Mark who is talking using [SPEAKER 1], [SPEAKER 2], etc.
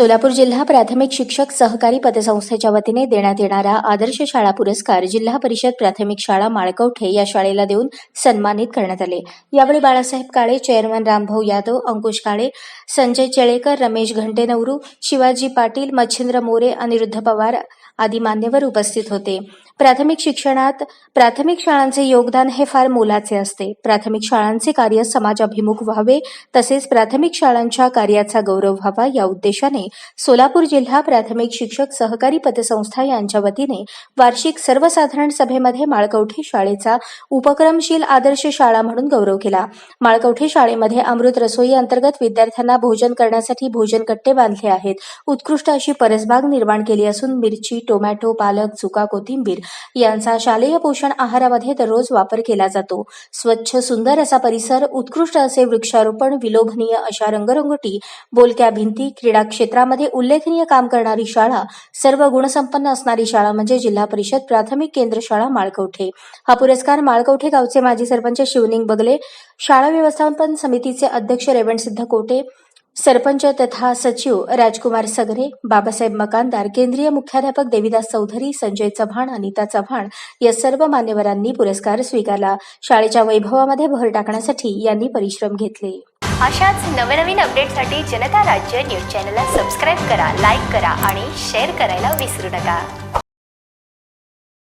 [SPEAKER 1] सोलापूर जिल्हा प्राथमिक शिक्षक सहकारी पतसंस्थेच्या वतीने देण्यात येणारा आदर्श शाळा पुरस्कार जिल्हा परिषद प्राथमिक शाळा माळकवठे या शाळेला देऊन सन्मानित करण्यात आले. यावेळी बाळासाहेब काळे चेअरमन रामभाऊ यादव अंकुश काळे संजय चेळेकर रमेश घंटेनवरू शिवाजी पाटील मच्छिंद्र मोरे अनिरुद्ध पवार आदी मान्यवर उपस्थित होते. प्राथमिक शिक्षणात प्राथमिक शाळांचे योगदान हे फार मोलाचे असते. प्राथमिक शाळांचे कार्य समाजाभिमुख व्हावे तसेच प्राथमिक शाळांच्या कार्याचा गौरव व्हावा या उद्देशाने सोलापूर जिल्हा प्राथमिक शिक्षक सहकारी पतसंस्था यांच्या वतीने वार्षिक सर्वसाधारण सभेमध्ये माळकवठे शाळेचा उपक्रमशील आदर्श शाळा म्हणून गौरव केला. माळकवठे शाळेमध्ये अमृत रसोई अंतर्गत विद्यार्थ्यांना भोजन करण्यासाठी भोजन कट्टे बांधले आहेत. उत्कृष्ट अशी परसबाग निर्माण केली असून मिरची टोमॅटो पालक चुका कोथिंबीर यांचा शालेय पोषण आहारामध्ये दररोज वापर केला जातो. स्वच्छ सुंदर असा परिसर उत्कृष्ट असे वृक्षारोपण विलोभनीय अशा रंगरंगोटी बोलक्या भिंती क्रीडा क्षेत्रामध्ये उल्लेखनीय काम करणारी शाळा सर्व गुणसंपन्न असणारी शाळा म्हणजे जिल्हा परिषद प्राथमिक केंद्र शाळा माळकवठे. हा पुरस्कार माळकवठे गावचे माजी सरपंच शिवनिंग बगले शाळा व्यवस्थापन समितीचे अध्यक्ष रेवणसिद्ध कोटे सरपंच तथा सचिव राजकुमार सगरे बाबासाहेब मकानदार केंद्रीय मुख्याध्यापक देविदास चौधरी संजय चव्हाण अनिता चव्हाण या सर्व मान्यवरांनी पुरस्कार स्वीकारला. शाळेच्या वैभवामध्ये भर टाकण्यासाठी यांनी परिश्रम घेतले.
[SPEAKER 2] अशाच नवनवीन अपडेटसाठी जनता राज्य न्यूज चॅनलला सबस्क्राईब करा लाईक करा आणि शेअर करायला विसरू नका.